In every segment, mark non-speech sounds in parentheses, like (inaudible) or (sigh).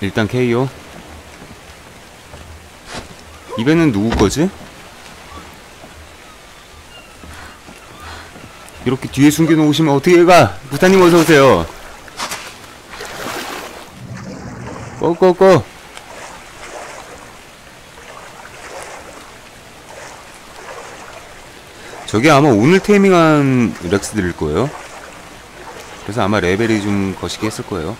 일단 KO 이 배는 누구 거지? 이렇게 뒤에 숨겨놓으시면 어떻게 가? 부타님 어서오세요. 꺼꺼꺼. 저게 아마 오늘 테이밍한 렉스들일 거예요. 그래서 아마 레벨이 좀 거시기 했을 거예요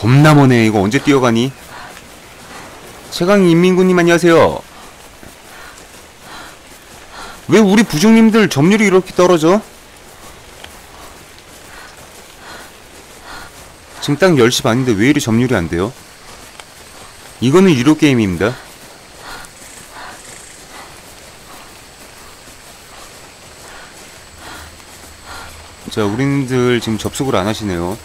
겁나 머네 이거 언제 뛰어가니? 최강 인민군님 안녕하세요 왜 우리 부중님들 점유율이 이렇게 떨어져? 지금 딱 10시 반인데 왜 이리 점유율이 안 돼요? 이거는 유료 게임입니다. 자, 우리님들 지금 접속을 안 하시네요.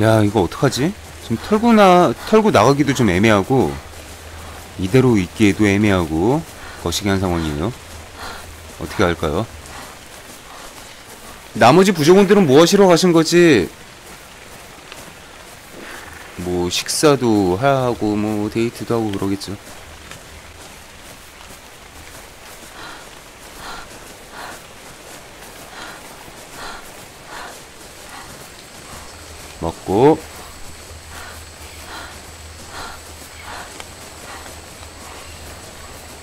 야, 이거 어떡하지? 지금 털고 나, 털고 나가기도 좀 애매하고, 이대로 있기에도 애매하고, 거시기 한 상황이에요. 어떻게 할까요? 나머지 부족원들은 뭐 하시러 가신 거지? 뭐, 식사도 하고, 뭐, 데이트도 하고 그러겠죠. 먹고,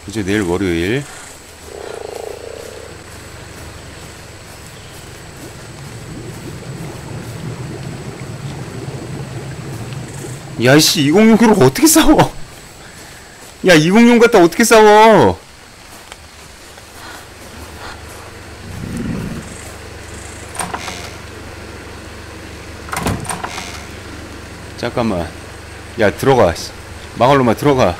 이제 내일 월요일. 야이씨 206으로 어떻게 싸워? 야 206 갖다 어떻게 싸워 잠깐만. 야 들어가. 씨. 망할로마 들어가.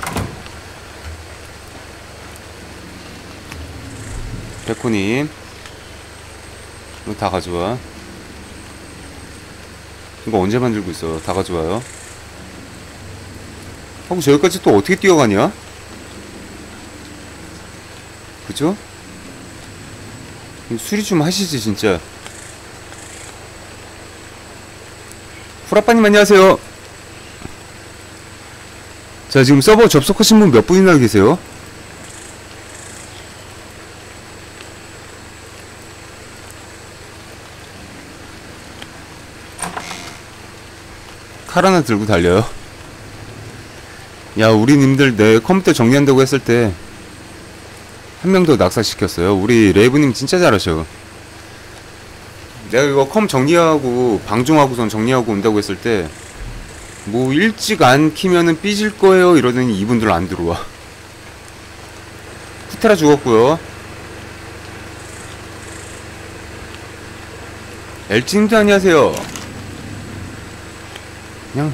백호님. 다 가져와. 이거 언제 만들고 있어? 다 가져와요? 하고 저기까지 또 어떻게 뛰어가냐? 그죠? 수리 좀 하시지 진짜. 후라빠님 안녕하세요 자 지금 서버 접속하신 분 몇 분이나 계세요? 칼 하나 들고 달려요. 야, 우리 님들 내 컴퓨터 정리한다고 했을 때, 한 명 더 낙사시켰어요. 우리 레이브님 진짜 잘하셔. 내가 이거 컴 정리하고, 방종하고선 정리하고 온다고 했을 때, 뭐, 일찍 안 키면은 삐질 거예요. 이러더니 이분들 안 들어와. (laughs) 쿠테라 죽었고요 엘진도 안녕하세요. 그냥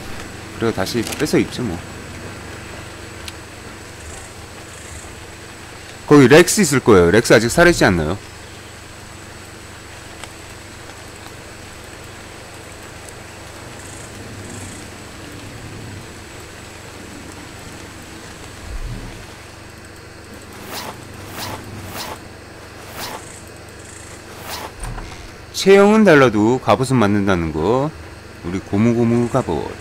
그래도 다시 뺏어 입죠 뭐 거기 렉스 있을 거예요 렉스 아직 살아있지 않나요? 체형은 달라도 갑옷은 맞는다는 거 우리 고무고무 갑옷.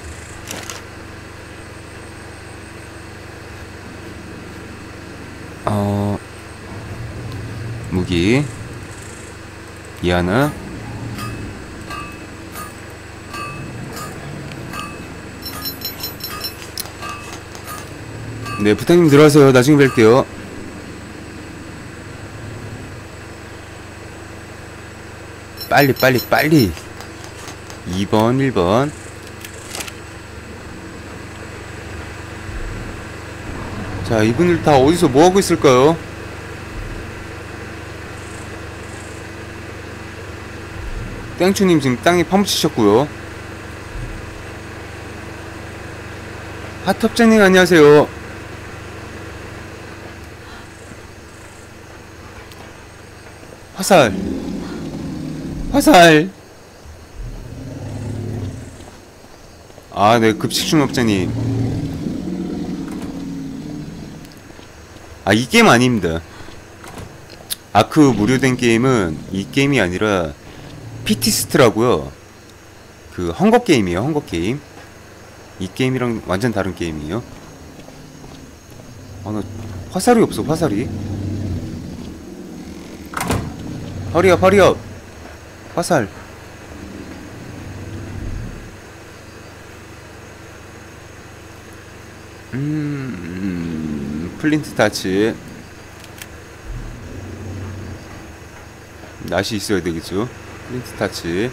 어 무기. 이 하나. 네 부탁님 들어가세요. 나중에 뵐게요 빨리 빨리 빨리. 2번 1번. 자 이분들 다 어디서 뭐하고 있을까요? 땡추님 지금 땅에 파묻히셨고요. 핫톱제님 안녕하세요. 화살 화살 아, 네, 급식중업자님. 아, 이 게임 아닙니다. 아크 무료된 게임은 이 게임이 아니라 피티스트라고요. 그 헝거 게임이에요. 헝거 게임. 이 게임이랑 완전 다른 게임이에요. 아, 나 화살이 없어. 화살이. 허리업, 허리업. 화살. 음, 플린트 타치. 낫이 있어야 되겠죠. 플린트 타치.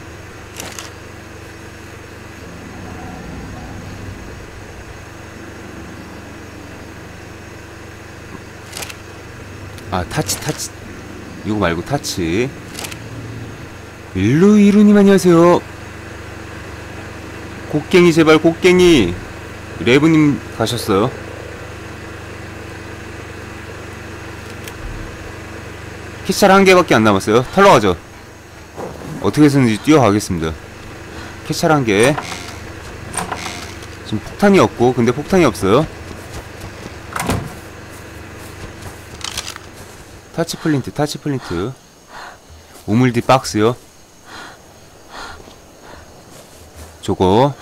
아, 타치, 타치. 이거 말고 타치. 일루 이루님 안녕하세요. 곡괭이 제발 곡괭이. 레브님 가셨어요. 캐찰 한 개밖에 안 남았어요. 털러 가죠. 어떻게 해서든지 뛰어가겠습니다. 캐찰 한 개. 지금 폭탄이 없고, 근데 폭탄이 없어요. 타치 플린트, 타치 플린트. 우물디 박스요. 저거.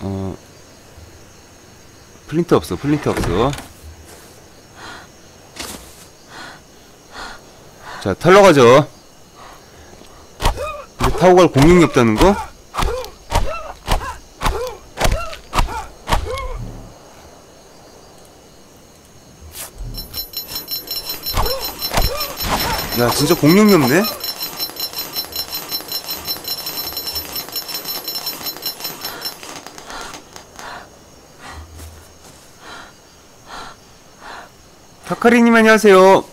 어. 플린트 없어, 플린트 없어. 자, 털러 가죠. 근데 타고 갈 공룡이 없다는 거? 야, 진짜 공룡이 없네? 타카리님 안녕하세요.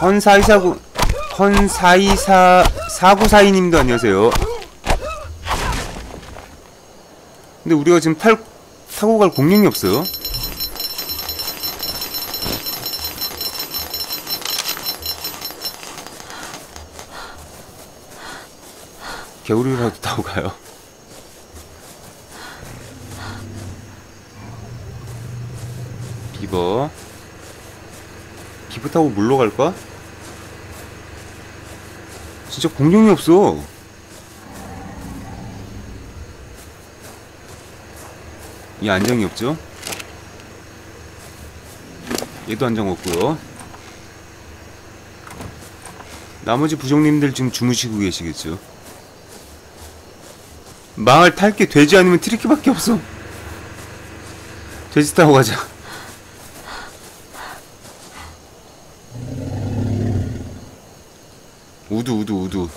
헌사이사구 헌사이사 사구사이님도 안녕하세요. 근데 우리가 지금 탈 타고 갈 공룡이 없어요. 개구리라도 타고 가요. 비버. 비버 타고 물로 갈까? 진짜 공룡이 없어. 이 안정이 없죠? 얘도 안정 없고요. 나머지 부정님들 지금 주무시고 계시겠죠? 망을 탈게 되지 않으면 트리키밖에 없어. 돼지 타고 가자. 우두 우두 우두.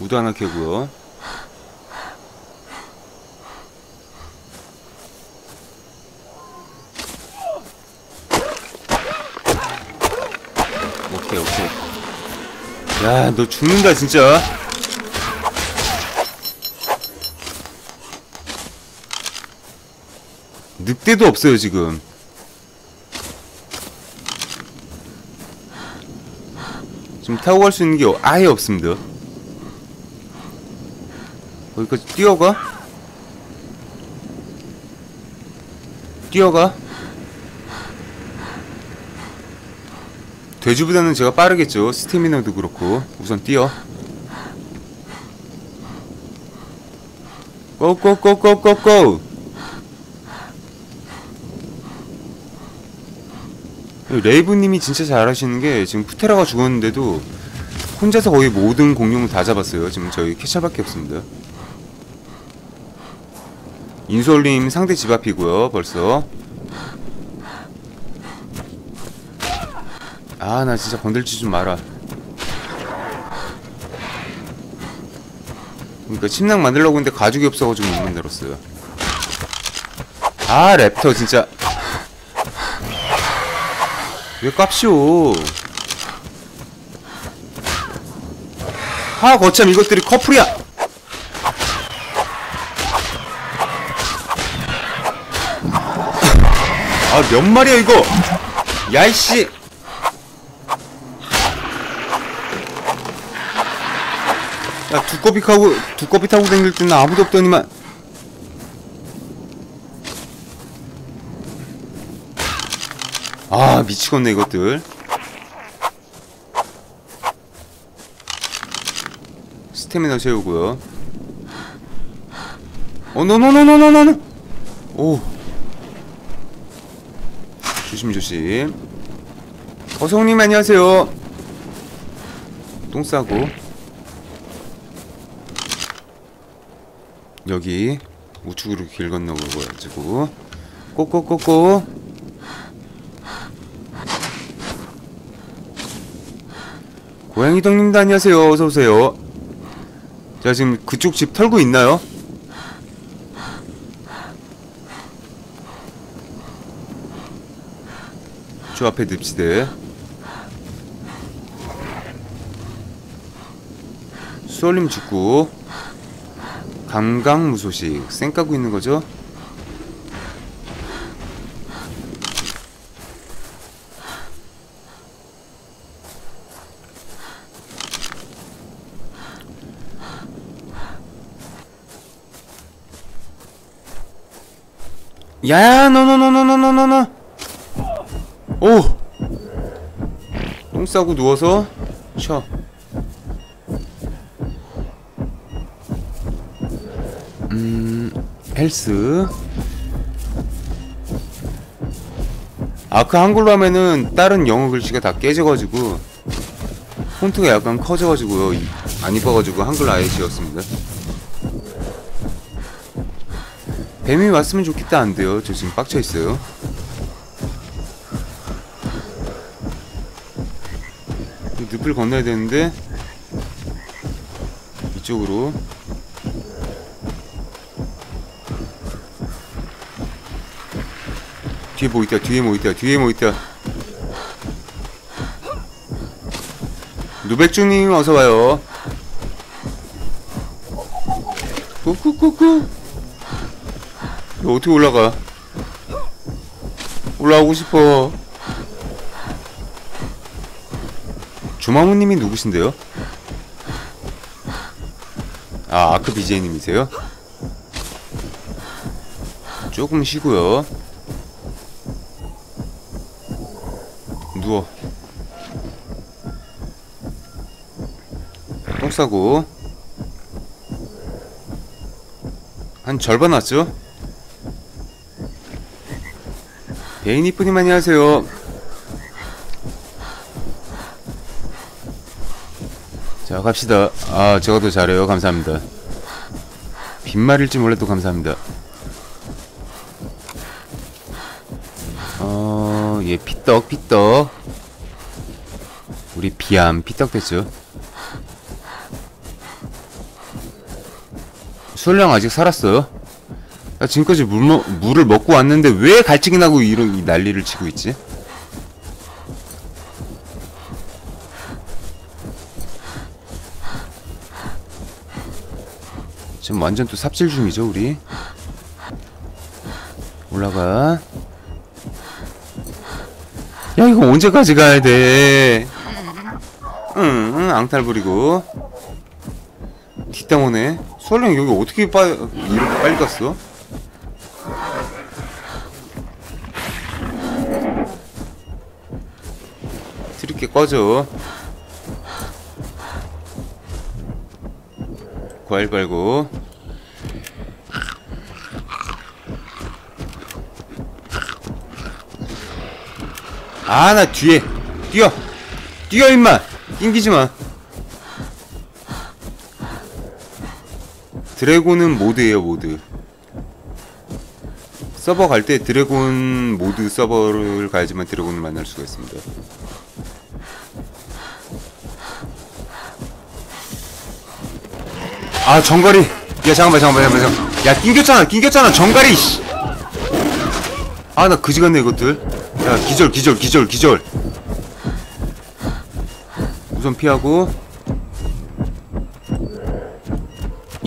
우두 하나 캐고요. 오케이 오케이. 야, 너 죽는다, 진짜. 늑대도 없어요, 지금. 지금 타고 갈 수 있는 게 아예 없습니다. 거기까지 뛰어가? 뛰어가? 돼지보다는 제가 빠르겠죠. 스태미너도 그렇고. 우선 뛰어. 고고고고고고! 레이브님이 진짜 잘하시는 게 지금 푸테라가 죽었는데도 혼자서 거의 모든 공룡을 다 잡았어요. 지금 저희 캐찰밖에 없습니다. 인솔님 상대 집 앞이고요. 벌써. 아, 나 진짜 건들지 좀 마라. 그러니까 침낭 만들려고 했는데 가죽이 없어가지고 못 만들었어요. 아, 랩터 진짜. 왜 깝쇼? 아, 거참 이것들이 커플이야! 아, 몇 마리야, 이거! 야이씨! 야, 두꺼비 타고, 두꺼비 타고 다닐 때는 아무도 없더니만. 아 미치겠네 이것들. 스태미나 채우고요. 어 노노노노노노노! 오. 조심 조심. 어성님 안녕하세요. 똥 싸고. 여기 우측으로 길 건너가지고. 꼬꼬꼬꼬 고양이 동님도 안녕하세요 어서오세요 자 지금 그쪽 집 털고 있나요? 저 앞에 늪지대 수월림 죽고 감강무소식 쌩 까고 있는 거죠? 야야 노노노노노노노노 오! 똥 싸고 누워서 쉬어. 음... 헬스. 아크 한글로 하면은 다른 영어 글씨가 다 깨져가지고 폰트가 약간 커져가지고요. 이- 안 이뻐가지고 한글 아예 지었습니다 뱀이 왔으면 좋겠다 안 돼요. 저 지금 빡쳐 있어요. 이 늪을 건너야 되는데 이쪽으로. 뒤에 뭐 있다 뒤에 뭐 있다 뒤에 뭐 있다. 누백주님 어서와요. 꾸꾸꾸꾸 이거 어떻게 올라가 올라오고 싶어 주마무님이 누구신데요? 아 아크 BJ님이세요? 조금 쉬고요 누워 똥 싸고 한 절반 왔죠? 베이니프님 안녕하세요 자 갑시다 아 제가 더 잘해요 감사합니다 빈말일지 몰라도 감사합니다 어, 예, 피떡, 피떡. 우리 비암 피떡 됐죠. 수월량 아직 살았어요? 나 지금까지 물, 먹- 물을 먹고 왔는데 왜 갈증이 나고 이런 이 난리를 치고 있지? 지금 완전 또 삽질 중이죠, 우리? 올라가. 야 이거 언제까지 가야 돼? 응, 응 앙탈 부리고 뒷땅 오네. 수월령 여기 어떻게 빠 이렇게 빨리 갔어? 트리게 꺼져. 과일 빨고. 아 나 뒤에. 뛰어. 뛰어 임마. 낑기지마. 드래곤은 모드예요 모드. 서버 갈 때 드래곤 모드 서버를 가야지만 드래곤을 만날 수가 있습니다 아 정거리. 야 잠깐만 잠깐만 잠깐만 야 낑겼잖아 낑겼잖아 정가리 씨. 아나 그지 같네 이것들. 야 기절 기절 기절 기절. 우선 피하고.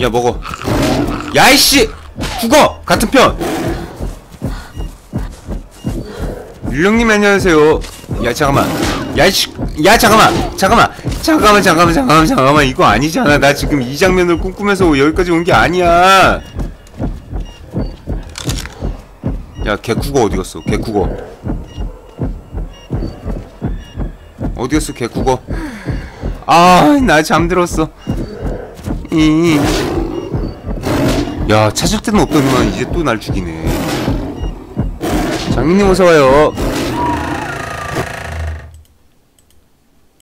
야 먹어. 야이씨! 죽어! 같은 편. 릴령님 안녕하세요. 야 잠깐만. 야이씨. 야 잠깐만 잠깐만 잠깐만 잠깐만 잠깐만 잠깐만. 이거 아니잖아. 나 지금 이 장면을 꿈꾸면서 여기까지 온 게 아니야. 야 개쿠거 어디 갔어? 개쿠거 어디였어 개국어? 아나 잠들었어. 이. 야 찾을 데는 없더니만 이제 또 날 죽이네. 장민님 어서와요